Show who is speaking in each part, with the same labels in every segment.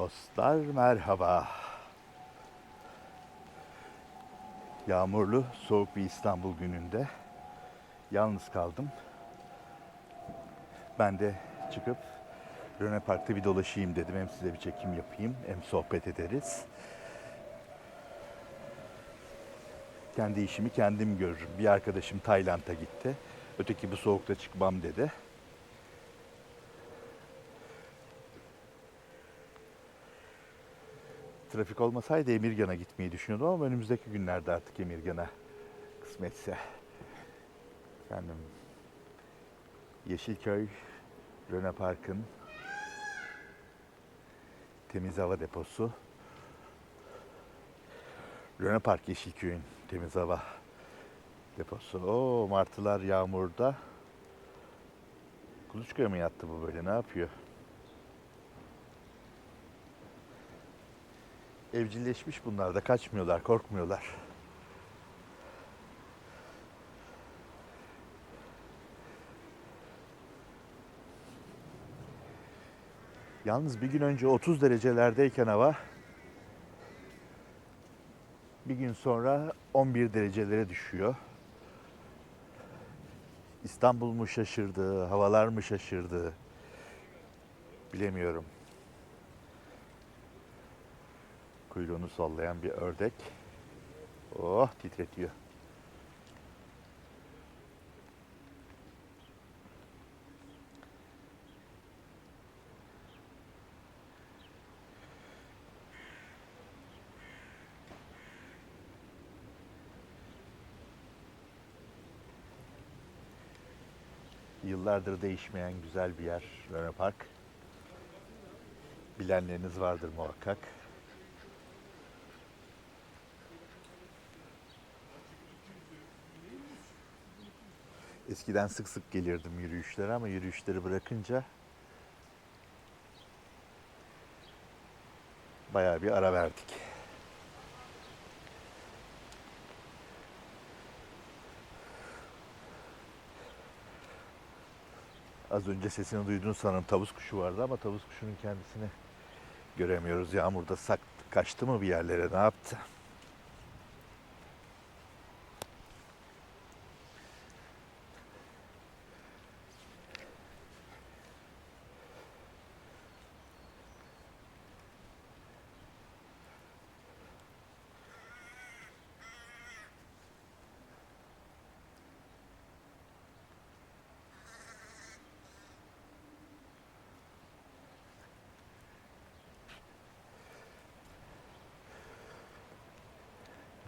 Speaker 1: Dostlar merhaba. Yağmurlu, soğuk bir İstanbul gününde yalnız kaldım. Ben de çıkıp Röne Park'ta bir dolaşayım dedim. Hem size bir çekim yapayım hem sohbet ederiz. Kendi işimi kendim görürüm. Bir arkadaşım Tayland'a gitti. Öteki bu soğukta çıkmam dedi. Trafik olmasaydı Emirgan'a gitmeyi düşünüyordum ama önümüzdeki günlerde artık Emirgan'a kısmetse. Efendim Yeşilköy Röne Park'ın temiz hava deposu. Röne Park Yeşilköy'ün temiz hava deposu. Oo martılar yağmurda. Kuluçkaya mı yattı bu böyle ne yapıyor? Evcilleşmiş bunlar da kaçmıyorlar, korkmuyorlar. Yalnız bir gün önce 30 derecelerdeyken hava bir gün sonra 11 derecelere düşüyor. İstanbul mu şaşırdı, havalar mı şaşırdı bilemiyorum. Kuyruğunu sallayan bir ördek. Oh titretiyor. Yıllardır değişmeyen güzel bir yer Luna Park. Bilenleriniz vardır muhakkak. Eskiden sık sık gelirdim yürüyüşlere ama yürüyüşleri bırakınca bayağı bir ara verdik. Az önce sesini duydun sanırım tavus kuşu vardı ama tavus kuşunun kendisini göremiyoruz. Yağmurda sak kaçtı mı bir yerlere ne yaptı?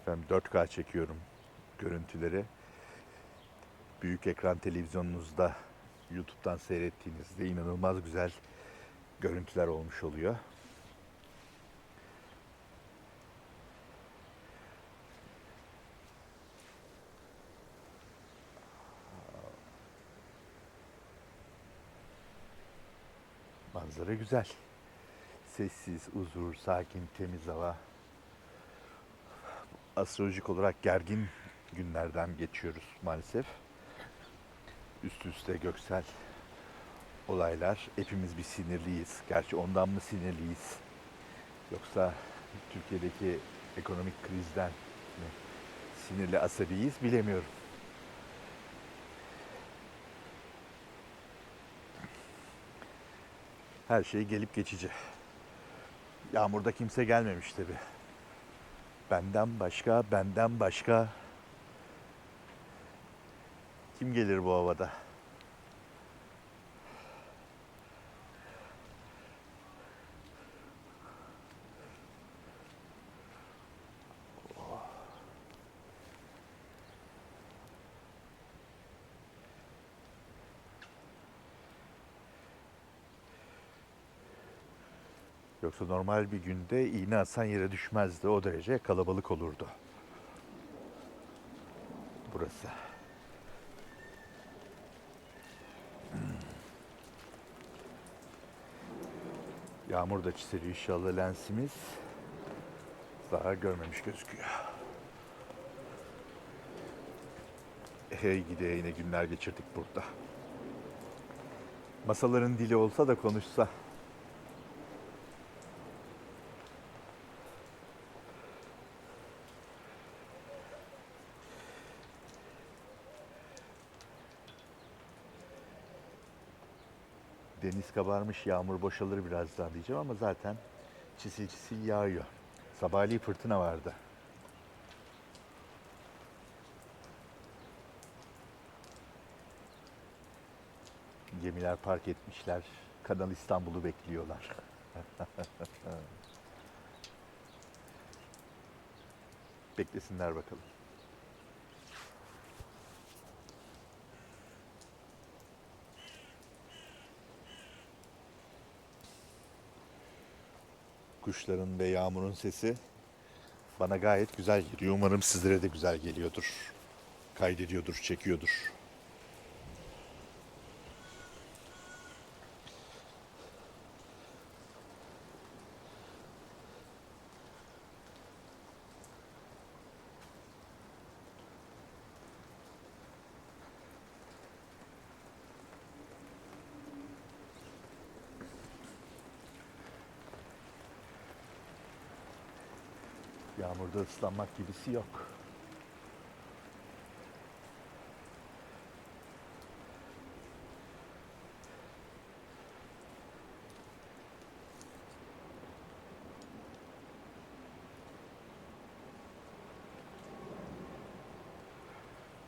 Speaker 1: Efendim 4K çekiyorum görüntüleri. Büyük ekran televizyonunuzda YouTube'dan seyrettiğinizde inanılmaz güzel görüntüler olmuş oluyor. Manzara güzel. Sessiz, huzur, sakin, temiz hava astrolojik olarak gergin günlerden geçiyoruz maalesef. Üst üste göksel olaylar. Hepimiz bir sinirliyiz. Gerçi ondan mı sinirliyiz? Yoksa Türkiye'deki ekonomik krizden mi sinirli asabiyiz bilemiyorum. Her şey gelip geçici. Yağmurda kimse gelmemiş tabii. Benden başka, benden başka kim gelir bu havada? Yoksa normal bir günde iğne atsan yere düşmezdi. O derece kalabalık olurdu. Burası. Yağmur da çiseliyor inşallah lensimiz. Zarar görmemiş gözüküyor. Hey gide yine günler geçirdik burada. Masaların dili olsa da konuşsa. Deniz kabarmış, yağmur boşalır birazdan diyeceğim ama zaten çisil çisil yağıyor. Sabahleyin fırtına vardı. Gemiler park etmişler. Kanal İstanbul'u bekliyorlar. Beklesinler bakalım. Kuşların ve yağmurun sesi bana gayet güzel geliyor. Umarım sizlere de güzel geliyordur. Kaydediyordur, çekiyordur. Yağmurda ıslanmak gibisi yok.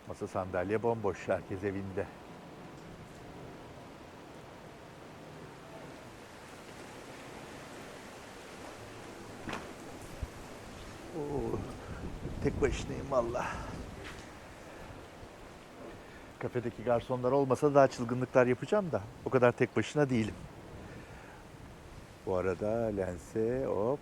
Speaker 1: Masa sandalye bomboş, herkes evinde. Tek başınayım valla. Kafedeki garsonlar olmasa daha çılgınlıklar yapacağım da o kadar tek başına değilim. Bu arada lense hop.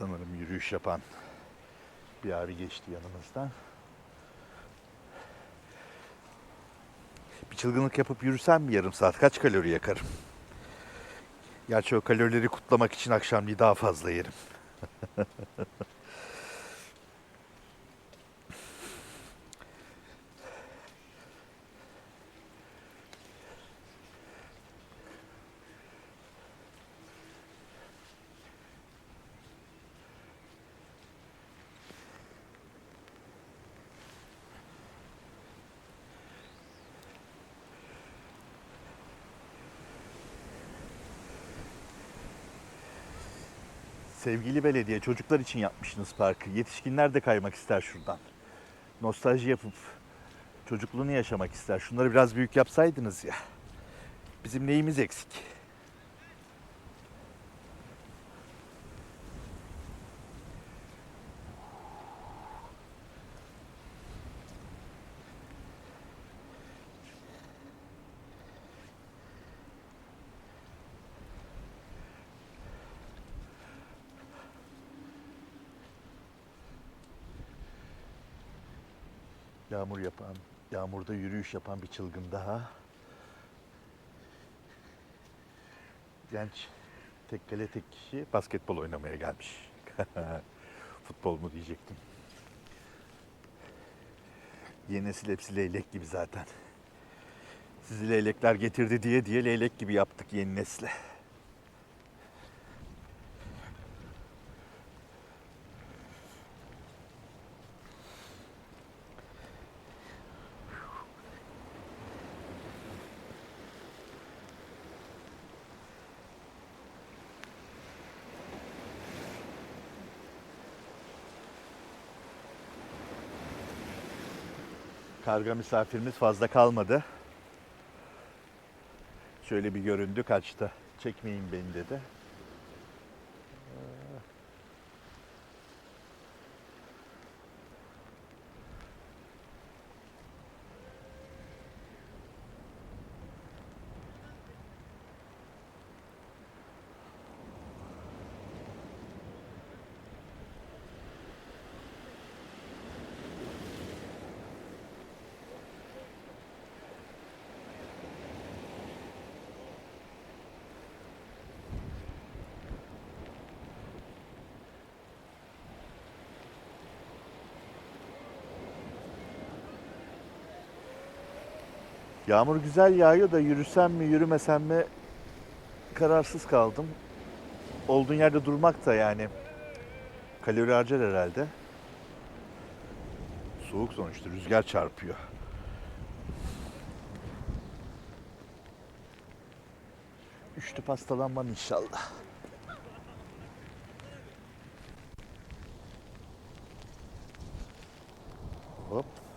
Speaker 1: Sanırım yürüyüş yapan bir abi geçti yanımızdan. Bir çılgınlık yapıp yürüsem yarım saat kaç kalori yakarım? Gerçi o kalorileri kutlamak için akşamleyi daha fazla yerim. Sevgili belediye çocuklar için yapmışsınız parkı. Yetişkinler de kaymak ister şuradan. Nostalji yapıp çocukluğunu yaşamak ister. Şunları biraz büyük yapsaydınız ya. Bizim neyimiz eksik? Yağmur yapan, yağmurda yürüyüş yapan bir çılgın daha. Genç tek kale tek kişi basketbol oynamaya gelmiş. Futbol mu diyecektim. Yeni nesil hepsi leylek gibi zaten. Sizi leylekler getirdi diye diye leylek gibi yaptık yeni nesle. Karga misafirimiz fazla kalmadı. Şöyle bir göründü kaçtı. Çekmeyin beni dedi. Yağmur güzel yağıyor da yürüsem mi yürümesem mi kararsız kaldım. Olduğun yerde durmak da yani kalori harcar herhalde. Soğuk sonuçta rüzgar çarpıyor. Üçlü pastalanmam inşallah. Hop.